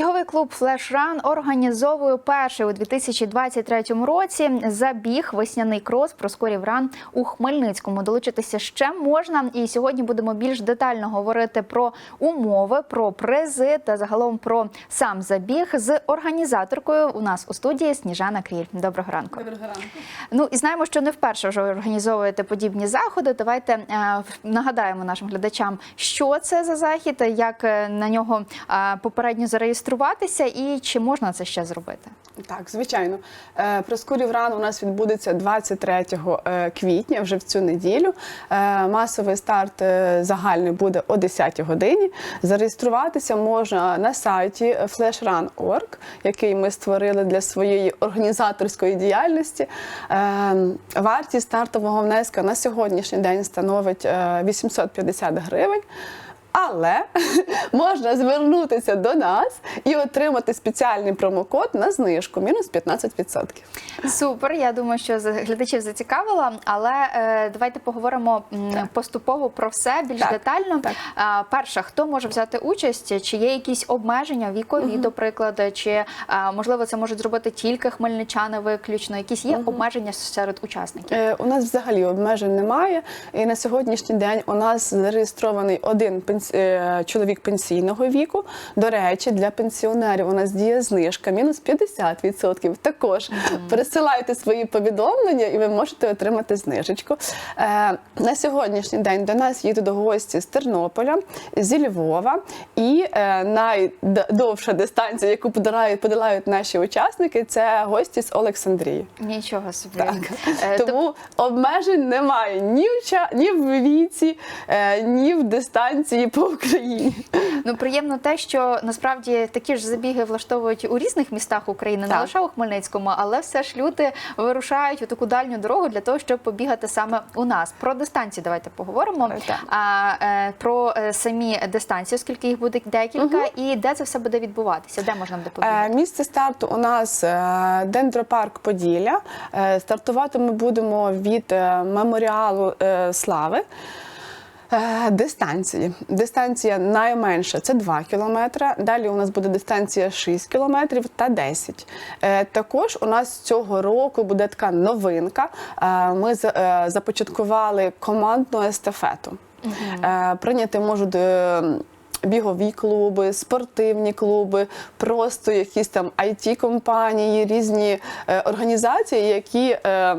Біговий клуб Флешран організовує перший у 2023 році забіг весняний крос Проскорів ран у Хмельницькому. Долучитися ще можна. І сьогодні будемо більш детально говорити про умови, про призи та загалом про сам забіг з організаторкою. У нас у студії Сніжана Кріль. Доброго ранку. Доброго ранку. Ну і знаємо, що не вперше вже організовуєте подібні заходи. Давайте е, нагадаємо нашим глядачам, що це за захід, як е, на нього е, попередньо зареєструватися і чи можна це ще зробити. Так, звичайно. Е, Проскурів ран у нас відбудеться 23 е, квітня, вже в цю неділю. Е, Масовий старт загальний буде о 10 годині. Зареєструватися можна на сайті flashRun.org, який ми створили для своєї організаторської діяльності. Вартість стартового внеска на сьогоднішній день становить е, 850 гривень. Але можна звернутися до нас і отримати спеціальний промокод на знижку мінус 15%. Супер, я думаю, що глядачів зацікавила, але е, давайте поговоримо м, поступово про все більш Так, детально. так. А, перше, хто може взяти участь? Чи є якісь обмеження вікові, до прикладу, чи а, можливо це можуть зробити тільки хмельничани виключно? Якісь є обмеження серед учасників? Е, У нас взагалі обмежень немає. І на сьогоднішній день у нас зареєстрований один пенс- е, чоловік пенсійного віку. До речі, для пенсіонерів у нас діє знижка мінус 50%. Також пересилайте свої повідомлення, і ви можете отримати знижечку. Е, На сьогоднішній день до нас їдуть гості з Тернополя, зі Львова, і е, найдовша дистанція, яку подолають, подолають наші учасники, це гості з Олександрії. Нічого собі. Так. Е, Тому обмежень немає ні в ні в віці, е, ні в дистанції по Україні. Ну приємно те, що насправді такі ж забіги влаштовують у різних містах України, не лише у Хмельницькому, але все ж люди вирушають у таку дальню дорогу для того, щоб побігати саме у нас. Про дистанції давайте поговоримо. Так. А е, про е, самі дистанції, оскільки їх буде декілька, і де це все буде відбуватися, де можна буде побігати? Е, Місце старту у нас е, Дендропарк Поділля. Е, Стартувати ми будемо від е, меморіалу е, слави. Е, Дистанції. Дистанція найменша це 2 кілометри. Далі у нас буде дистанція 6 кілометрів та 10. Е, Також у нас цього року буде така новинка. Е, Ми започаткували командну естафету. Угу. Прийняти можуть. Бігові клуби, спортивні клуби, просто якісь там it компанії різні е, організації, які е,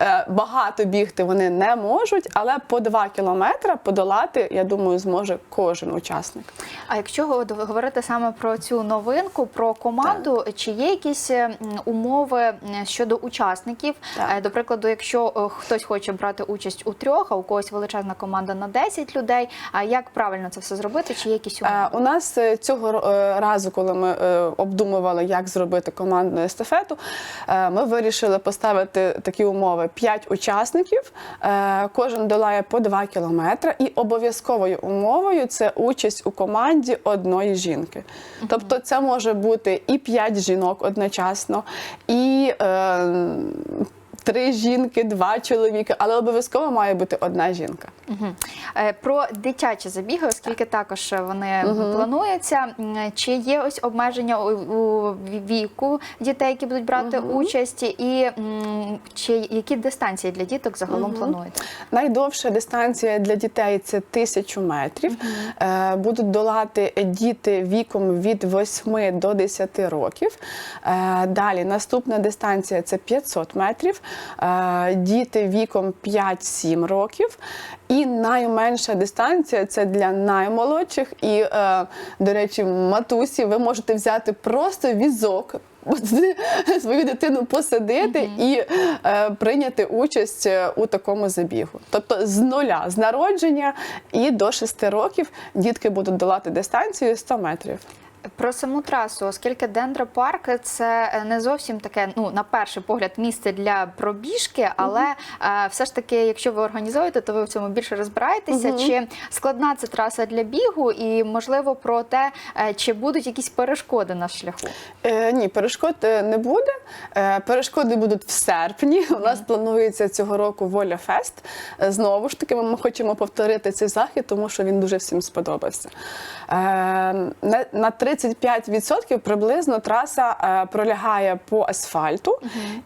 е, багато бігти вони не можуть, але по 2 кілометри подолати, я думаю, зможе кожен учасник. А якщо го- говорити саме про цю новинку, про команду, чи є якісь е, умови щодо учасників? Так. До прикладу, якщо хтось хоче брати участь у трьох, а у когось величезна команда на 10 людей, а як правильно це все зробити? Чи є якісь умови? Е, У нас е, цього е, разу, коли ми обдумували, як зробити командну естафету, ми вирішили поставити такі умови: 5 учасників, кожен долає по 2 кілометри, і обов'язковою умовою це участь у команді одної жінки. Тобто, це може бути і 5 жінок одночасно, і Три жінки, два чоловіки, але обов'язково має бути одна жінка. Е, Про дитячі забіги, оскільки також вони плануються. Чи є ось обмеження у, віку дітей, які будуть брати участь, і чи які дистанції для діток загалом плануєте? Найдовша дистанція для дітей це тисячу метрів. Е, Будуть долати діти віком від 8 до 10 років. Е, Далі наступна дистанція це 500 метрів. Е, Діти віком 5-7 років. І найменша дистанція це для наймолодших. І, е, до речі, матусі, ви можете взяти просто візок. Свою дитину посадити і е, прийняти участь е, у такому забігу. Тобто з нуля, з народження і до 6 років дітки будуть долати дистанцію 100 метрів. Про саму трасу, оскільки дендропарк це е, не зовсім таке, ну на перший погляд, місце для пробіжки, але е, все ж таки, якщо ви організуєте, то ви в цьому більше розбираєтеся. Чи складна це траса для бігу, і можливо про те, е, чи будуть якісь перешкоди на шляху? Е, ні, перешкод не буде. Е, перешкоди будуть в серпні. У нас планується цього року Воля Фест. Знову ж таки, ми хочемо повторити цей захід, тому що він дуже всім сподобався. Е, на, на три 35% приблизно траса е, пролягає по асфальту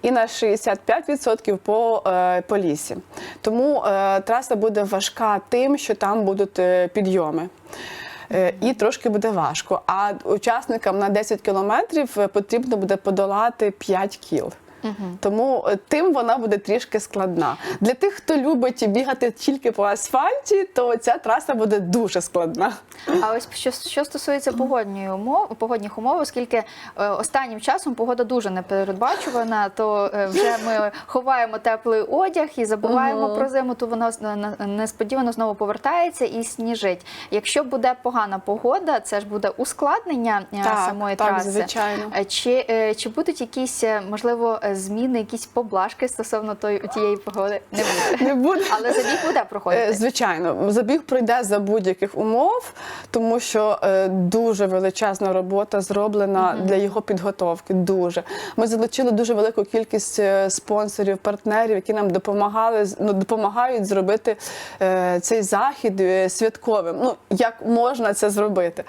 і на 65% по, е, по лісі. Тому е, траса буде важка тим, що там будуть підйоми. І трошки буде важко. А учасникам на 10 кілометрів потрібно буде подолати 5 кіл. Тому е, тим вона буде трішки складна. Для тих, хто любить бігати тільки по асфальті, то ця траса буде дуже складна. А ось що, що стосується погодної умов, погодних умов, оскільки е, останнім часом погода дуже непередбачувана, то е, вже ми ховаємо теплий одяг і забуваємо Мгм. про зиму, то воно на- на- несподівано знову повертається і сніжить. Якщо буде погана погода, це ж буде ускладнення е, самої так, траси. звичайно. Е, Чи, е, чи будуть якісь можливо зміни, якісь поблажки стосовно тої тієї погоди? Не буде. Не буде. Але забіг буде Е, проходити. Звичайно, забіг пройде за будь-яких умов, тому що е, дуже величезна робота зроблена для його підготовки. Дуже ми залучили дуже велику кількість е, спонсорів, партнерів, які нам допомагали ну, допомагають зробити е, цей захід е, святковим. Ну як можна це зробити?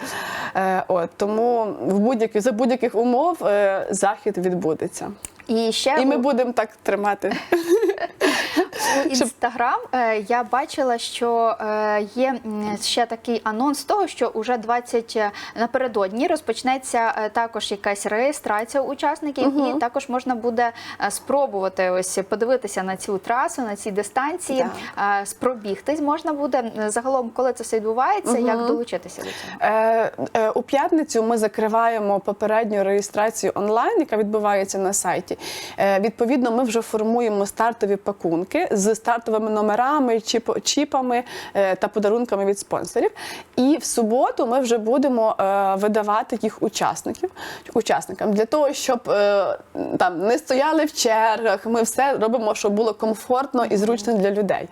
Е, от тому в будь-яких за будь-яких умов е, захід відбудеться, І ще і ми будемо так тримати. Інстаграм е, я бачила, що е, є ще такий анонс того, що уже 20 е, напередодні розпочнеться також якась реєстрація учасників, і також можна буде спробувати ось подивитися на цю трасу, на ці дистанції, е, спробігтись можна буде. Загалом, коли це все відбувається, як долучитися до цього? Е, е, У п'ятницю ми закриваємо попередню реєстрацію онлайн, яка відбувається на сайті. Е, Відповідно, ми вже формуємо стартові пакунки з стартовими номерами, чіп- чіпами е, та подарунками від спонсорів. І в суботу ми вже будемо е, видавати їх учасників учасникам для того, щоб е, там не стояли в чергах. Ми все робимо, щоб було комфортно і зручно для людей.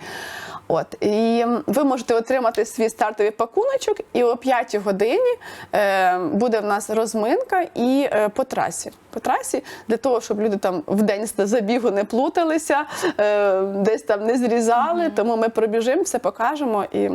От і ви можете отримати свій стартовий пакуночок, і о 5 годині буде в нас розминка і по трасі. По трасі для того, щоб люди там в день забігу не плуталися, е, десь там не зрізали. Тому ми пробіжимо, все покажемо і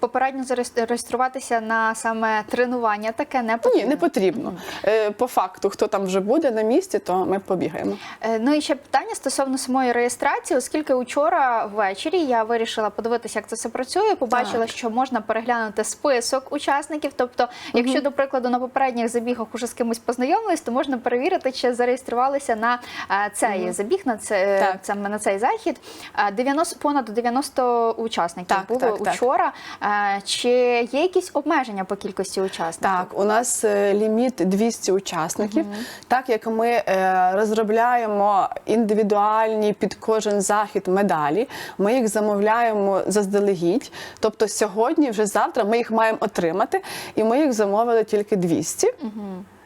Попередньо зареєс- реєструватися на саме тренування таке не ні, потрібно. не потрібно. Е, по факту, хто там вже буде на місці, то ми побігаємо. Е, Ну і ще питання стосовно самої реєстрації, оскільки учора ввечері я вирішила подивитися, як це все працює. Побачила, Так. що можна переглянути список учасників. Тобто, якщо, до прикладу, на попередніх забігах уже з кимось познайомились, то можна перевірити, чи зареєструвалися на е, цей забіг, на це Так. саме на цей захід. Е, 90, понад 90 учасників Так, було так, так. учора. Е, Чи є якісь обмеження по кількості учасників? Так, у нас е, ліміт 200 учасників. Так як ми е, розробляємо індивідуальні під кожен захід медалі, ми їх замовляємо заздалегідь. Тобто сьогодні, вже завтра, ми їх маємо отримати, і ми їх замовили тільки 200.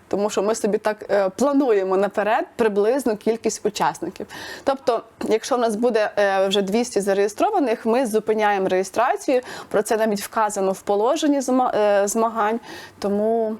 Тому що ми собі так е, плануємо наперед приблизну кількість учасників. Тобто, якщо в нас буде е, вже 200 зареєстрованих, ми зупиняємо реєстрацію. Про це навіть вказано в положенні е, змагань. Тому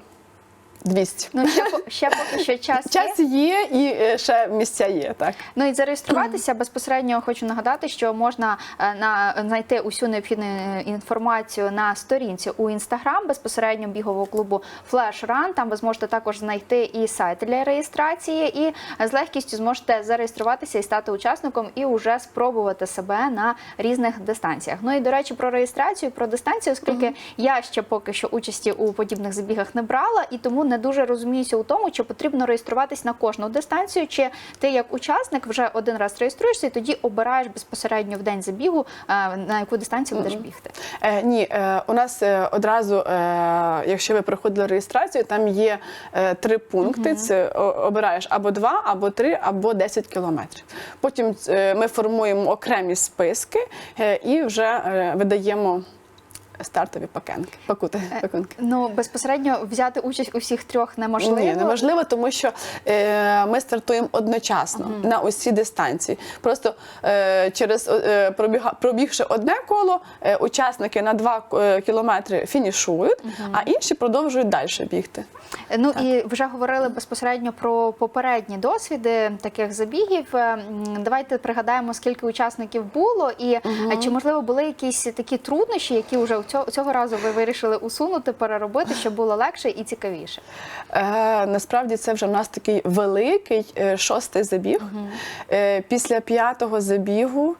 200. Ну ще по- ще поки що час. є. Час є і е, ще місця є. Так Ну і зареєструватися безпосередньо хочу нагадати, що можна е, на знайти усю необхідну е, інформацію на сторінці у інстаграм безпосередньо бігового клубу Flash Run. Там ви зможете також знайти і сайт для реєстрації, і з легкістю зможете зареєструватися і стати учасником, і вже спробувати себе на різних дистанціях. Ну і до речі, про реєстрацію, про дистанцію, оскільки я ще поки що участі у подібних забігах не брала, і тому не дуже розуміюся у тому, чи потрібно реєструватись на кожну дистанцію, чи ти як учасник вже один раз реєструєшся і тоді обираєш безпосередньо в день забігу, е, на яку дистанцію будеш бігти. Е, ні, е, у нас одразу, е, якщо ви проходили реєстрацію, там є е, три пункти. Це обираєш або два, або три, або 10 кілометрів. Потім е, ми формуємо окремі списки е, і вже е, видаємо стартові пакенки, пакути, пакунки. Ну безпосередньо взяти участь у всіх трьох неможливо. Ні, неможливо, тому що е, ми стартуємо одночасно на усі дистанції. Просто е, через е, пробіга, пробігши одне коло, е, учасники на два е, кілометри фінішують, а інші продовжують далі бігти. Ну і вже говорили безпосередньо про попередні досвіди таких забігів. Е, Давайте пригадаємо, скільки учасників було, і е, чи можливо були якісь такі труднощі, які вже цього, цього разу ви вирішили усунути, переробити, щоб було легше і цікавіше. Е, насправді це вже в нас такий великий е, шостий забіг. Е, після п'ятого забігу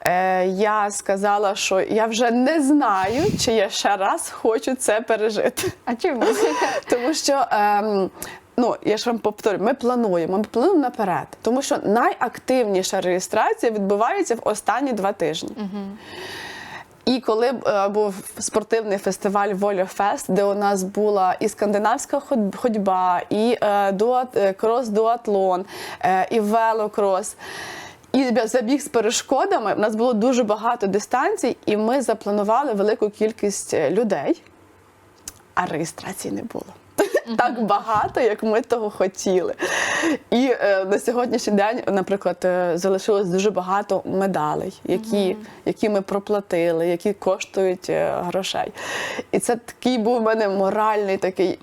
е, я сказала, що я вже не знаю, чи я ще раз хочу це пережити. А чому? Тому що. Ем, Ну, я ж вам повторю, ми плануємо, ми плануємо наперед, тому що найактивніша реєстрація відбувається в останні два тижні. І коли е, був спортивний фестиваль Воля Фест, де у нас була і скандинавська ходьба, і е, дуат, е, крос-дуатлон, е, і велокрос. І забіг з перешкодами. У нас було дуже багато дистанцій, і ми запланували велику кількість е, людей, а реєстрації не було. Так багато, як ми того хотіли. І е, на сьогоднішній день, наприклад, е, залишилось дуже багато медалей, які, які ми проплатили, які коштують е, грошей. І це такий був у мене моральний такий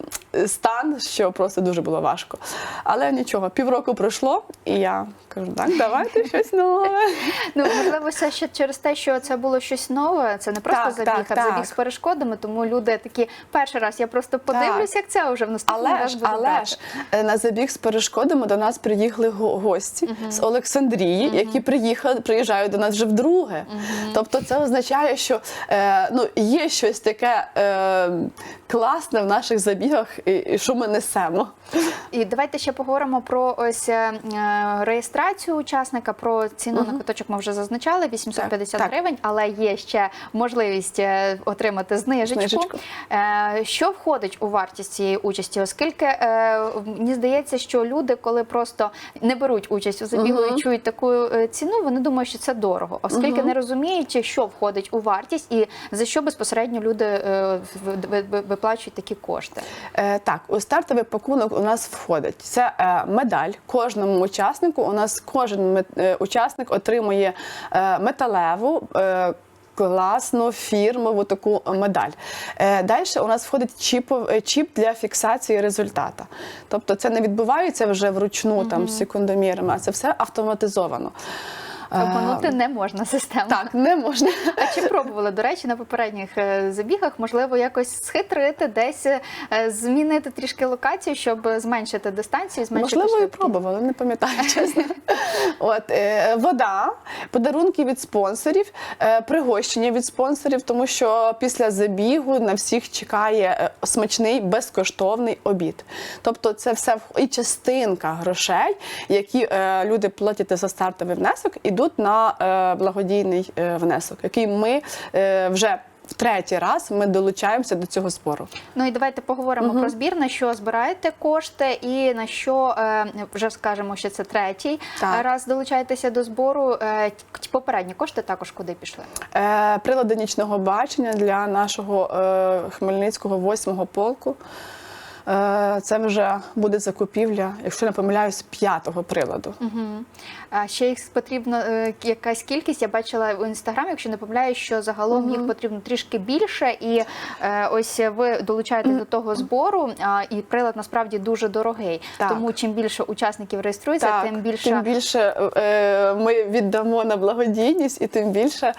стан, що просто дуже було важко. Але нічого, півроку пройшло, і я кажу, так, давайте щось нове. Ну можливо, все ще через те, що це було щось нове. Це не просто Так, забіг, так, а так. забіг з перешкодами. Тому люди такі перший раз я просто подивлюсь, як це вже в наступний Але раз ж, буду але ж е, на забіг з перешкодами до нас приїхали го- гості з Олександрії, які приїхали, приїжджають до нас вже вдруге. Тобто це означає, що е, ну, є щось таке е, класне в наших забігах, і, і що ми несемо. І давайте ще поговоримо про ось е, реєстрацію учасника. Про ціну на квиточок ми вже зазначали 850 Так, так. гривень, але є ще можливість е, отримати знижечку. Знижечку. Е, Що входить у вартість цієї участі? Оскільки е, мені здається, що люди, коли просто не беруть участь у забігу і чують таку е, ціну, вони думають, що це дорого, оскільки не розуміють, що входить у вартість і за що безпосередньо люди е, виплачують такі кошти. Е, так, у стартовий пакунок у нас входить це е, медаль кожному учаснику. У нас кожен е, учасник отримує е, металеву. Е, Класну фірмову таку медаль. Е, Далі у нас входить чіпов, е, чіп для фіксації результата. Тобто це не відбувається вже вручну там з секундомірами, а це все автоматизовано. Е, Обманути не можна систему. Так, не можна. А чи пробували, до речі, на попередніх е, забігах, можливо, якось схитрити, десь е, змінити трішки локацію, щоб зменшити дистанцію, зменшити Можливо, і пробували, не пам'ятаю чесно. От е, вода, подарунки від спонсорів, е, пригощення від спонсорів, тому що після забігу на всіх чекає смачний безкоштовний обід. Тобто, це все і частинка грошей, які е, люди платять за стартовий внесок, ідуть на е, благодійний е, внесок, який ми е, вже. В третій раз ми долучаємося до цього збору. Ну і давайте поговоримо про збір, на що збираєте кошти, і на що вже скажемо, що це третій Так. раз долучаєтеся до збору. Попередні кошти також куди пішли? Прилади нічного бачення для нашого Хмельницького восьмого полку. Е, це вже буде закупівля, якщо не помиляюсь, п'ятого приладу. Мгм. А ще їх потрібно е, якась кількість. Я бачила в інстаграмі, якщо не помиляюсь, що загалом їх потрібно трішки більше. І е, ось ви долучаєтесь до того збору, і прилад насправді дуже дорогий. Так. Тому чим більше учасників реєструється, тим більше тим більше ми віддамо на благодійність, і тим більше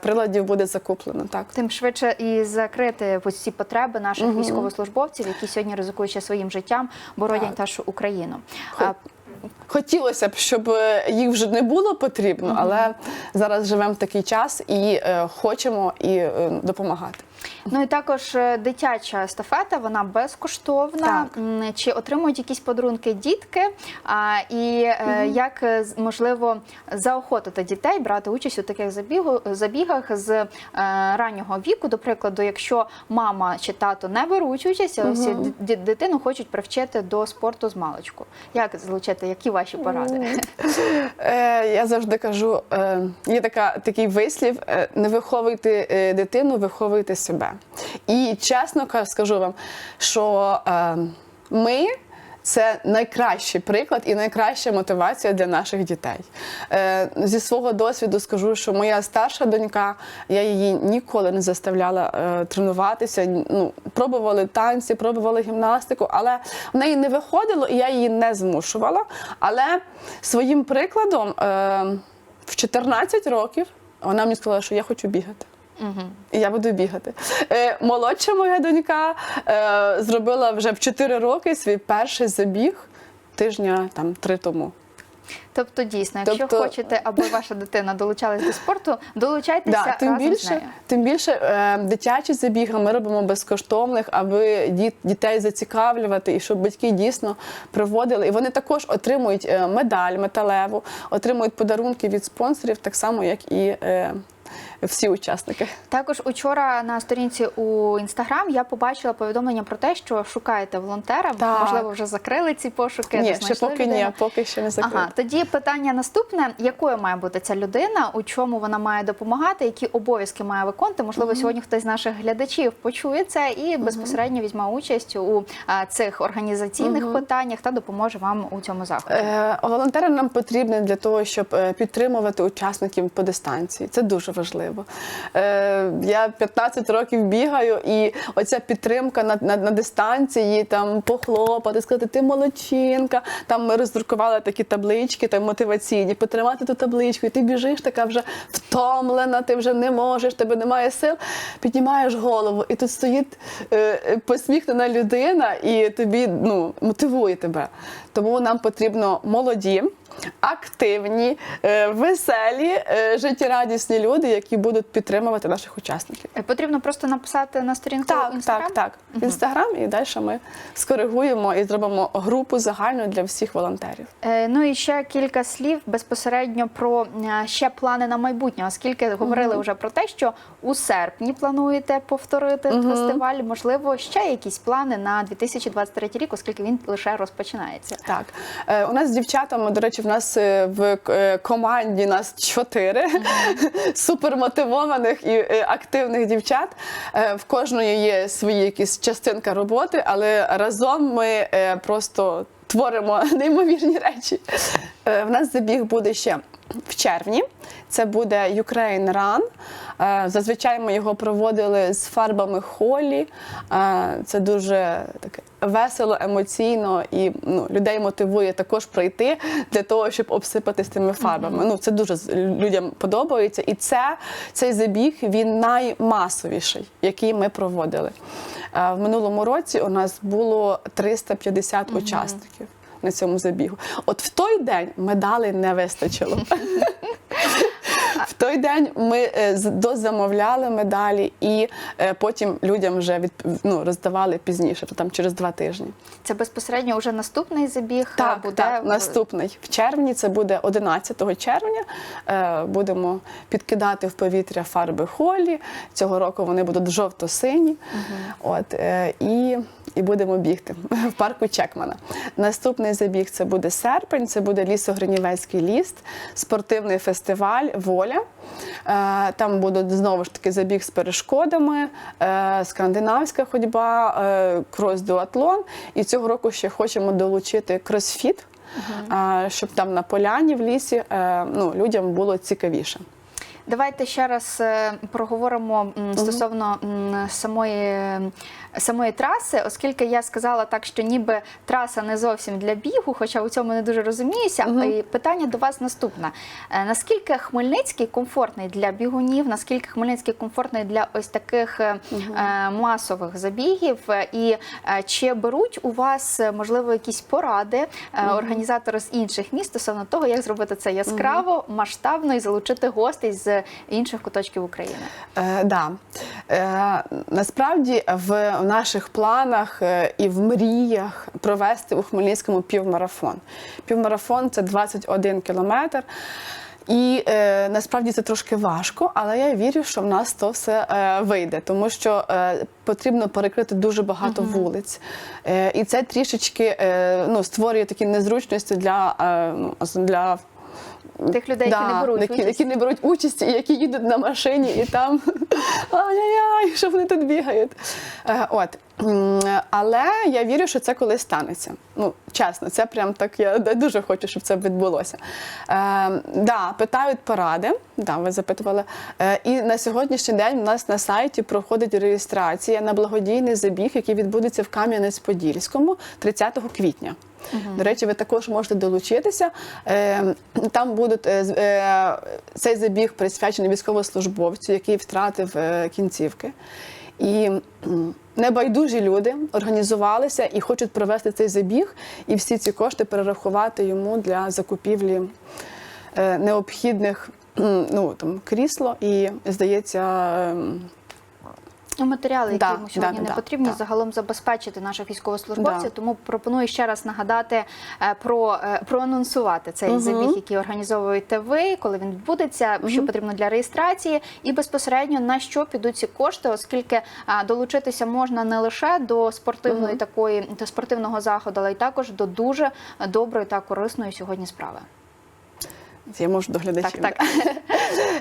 приладів буде закуплено. Так. Тим швидше і закрити ось ці потреби наших військовослужбовців, які сьогодні ризикуючи своїм життям, боронять Так. нашу Україну. Хо- Хотілося б, щоб е, їх вже не було потрібно, але зараз живемо в такий час і е, хочемо і е, допомагати. Ну і також е, дитяча естафета, вона безкоштовна. Так. Чи отримують якісь подарунки дітки? А, і е, як е, можливо заохотити дітей брати участь у таких забігу, забігах з раннього віку? До прикладу, якщо мама чи тато не беруть участь, а ось дитину хочуть привчити до спорту з маличку. Як залучити? Які ваші поради? Я завжди кажу, є така, такий вислів: не виховуйте дитину, виховуйте себе. І чесно скажу вам, що е, ми Це найкращий приклад і найкраща мотивація для наших дітей. Е, зі свого досвіду скажу, що моя старша донька, я її ніколи не заставляла е, тренуватися. Ну, пробували танці, пробували гімнастику, але в неї не виходило, і я її не змушувала. Але своїм прикладом е, в 14 років вона мені сказала, що я хочу бігати. І я буду бігати. Е, молодша моя донька е, зробила вже в 4 роки свій перший забіг тижня там три тому. Тобто, дійсно, якщо Тобто- хочете, аби ваша дитина долучалась до спорту, долучайтеся Да, тим разом з більше, нею. тим більше е, дитячі забіги ми робимо безкоштовних, аби діт, дітей зацікавлювати і щоб батьки дійсно проводили. І вони також отримують е, медаль металеву, отримують подарунки від спонсорів, так само як і е, всі учасники. Також учора на сторінці у інстаграм я побачила повідомлення про те, що шукаєте волонтера. Так. Можливо, вже закрили ці пошуки. ні, ще поки людину. ні, поки ще не закрито. Ага, тоді питання наступне: якою має бути ця людина, у чому вона має допомагати, які обов'язки має виконувати? Можливо, сьогодні хтось з наших глядачів почує це і безпосередньо візьме участь у цих організаційних питаннях та допоможе вам у цьому заході. Е, волонтери нам потрібні для того, щоб е, підтримувати учасників по дистанції. Це дуже важливо. Е, я 15 років бігаю, і оця підтримка на, на, на дистанції, там похлопати, сказати, ти молодчинка. Там ми роздрукували такі таблички, там мотиваційні, потримати ту табличку, і ти біжиш, така вже втомлена, ти вже не можеш, тебе немає сил. Піднімаєш голову, і тут стоїть е, посміхнена людина, і тобі ну, мотивує тебе. Тому нам потрібно молоді, активні, е, веселі, е, життєрадісні люди, які будуть підтримувати наших учасників. Е, Потрібно просто написати на сторінку Так, інстаграм. так, так. В інстаграм і далі ми скоригуємо і зробимо групу загальну для всіх волонтерів. Е, Ну і ще кілька слів безпосередньо про е, ще плани на майбутнє, оскільки говорили вже про те, що у серпні плануєте повторити фестиваль. Можливо, ще якісь плани на 2023 рік, оскільки він лише розпочинається. Так, е, у нас з дівчатами, до речі, в нас е, в команді нас чотири супермотивованих і е, активних дівчат. Е, В кожної є свої якісь частинка роботи, але разом ми е, просто творимо неймовірні речі. Е, В нас забіг буде ще в червні. Це буде Ukraine Run. Е, Зазвичай ми його проводили з фарбами холі. Е, Це дуже таке весело, емоційно і ну, людей мотивує також пройти для того, щоб обсипатись тими фарбами. Ну, це дуже людям подобається. І це, цей забіг він наймасовіший, який ми проводили. Е, В минулому році у нас було 350 учасників на цьому забігу. От в той день медалей не вистачило. Той день ми е, дозамовляли медалі і е, потім людям вже від, ну, роздавали пізніше, то там через два тижні. Це безпосередньо вже наступний забіг Так, буде так, наступний в червні. Це буде 11 червня. Е, будемо підкидати в повітря фарби холі. Цього року вони будуть жовто-сині. От е, і, і будемо бігти в парку Чекмана. Наступний забіг це буде серпень. Це буде лісогринівецький ліс, спортивний фестиваль Воля. Е, Там будуть знову ж таки забіг з перешкодами, е, скандинавська ходьба, е, крос-дуатлон. І цього року ще хочемо долучити кросфіт, щоб там на поляні в лісі ну, людям було цікавіше. Давайте ще раз е, проговоримо стосовно самої, самої траси, оскільки я сказала так, що ніби траса не зовсім для бігу, хоча у цьому не дуже розуміюся. І питання до вас наступне: Е, наскільки Хмельницький комфортний для бігунів, наскільки Хмельницький комфортний для ось таких е, масових забігів? І чи беруть у вас можливо якісь поради е, організатори з інших міст стосовно того, як зробити це яскраво, масштабно і залучити гостей з інших куточків України? Е, да. Е, насправді в наших планах е, і в мріях провести у Хмельницькому півмарафон. Півмарафон це 21 кілометр. І е, насправді це трошки важко, але я вірю, що в нас то все е, вийде, тому що е, потрібно перекрити дуже багато вулиць. Е, і це трішечки е, ну, створює такі незручності для, е, ну, для Тих людей, які не беруть які, участь. які не беруть участі, і які їдуть на машині, і там ай-яй-яй, що вони тут бігають. Е, От. Але я вірю, що це колись станеться. Ну, чесно, це прям так. Я дуже хочу, щоб це відбулося. Е, да, питають поради. Да, ви запитували. Е, і на сьогоднішній день у нас на сайті проходить реєстрація на благодійний забіг, який відбудеться в Кам'янець-Подільському 30 квітня. До речі, ви також можете долучитися. Е, Там будуть е, е, цей забіг присвячений військовослужбовцю, який втратив е, кінцівки. І небайдужі люди організувалися і хочуть провести цей забіг, і всі ці кошти перерахувати йому для закупівлі е, необхідних ну, там, крісло і, здається, ем, Матеріали, які Да, йому сьогодні да, не да, потрібні, да. загалом забезпечити наших військовослужбовців. Да. Тому пропоную ще раз нагадати е, про е, проанонсувати цей Мгм. забіг, який організовуєте ви, коли він відбудеться, що потрібно для реєстрації, і безпосередньо на що підуть ці кошти, оскільки е, долучитися можна не лише до спортивної такої до спортивного заходу, але й також до дуже доброї та корисної сьогодні справи. Я можу до глядачів. Так, так.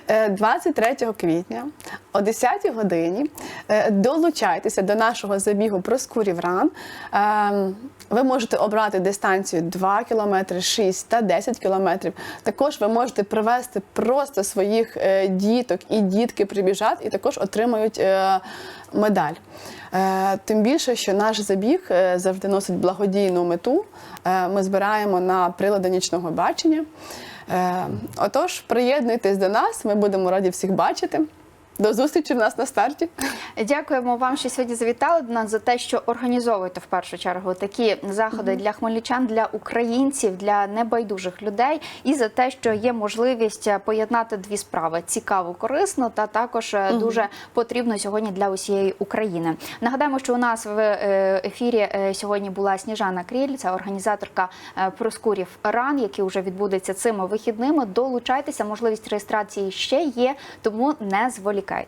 Е, 23 квітня о 10 годині е, долучайтеся до нашого забігу Проскурів Ран. Е, Ви можете обрати дистанцію 2 км, 6 та 10 км. Також ви можете привести просто своїх е, діток і дітки прибіжать і також отримають е, медаль. Е, Тим більше, що наш забіг е, завжди носить благодійну мету. Е, Ми збираємо на прилади нічного бачення. Е, Отож, приєднуйтесь до нас, ми будемо раді всіх бачити. До зустрічі в нас на старті. Дякуємо вам, що сьогодні завітали до нас за те, що організовуєте в першу чергу такі заходи для хмельничан, для українців, для небайдужих людей, і за те, що є можливість е, поєднати дві справи цікаво, корисно та також е, дуже потрібно сьогодні для усієї України. Нагадаємо, що у нас в е, ефірі сьогодні була Сніжана Кріль, це організаторка Проскурів Ран, який вже відбудеться цими вихідними. Долучайтеся, можливість реєстрації ще є, тому не зволікайте. чекайте.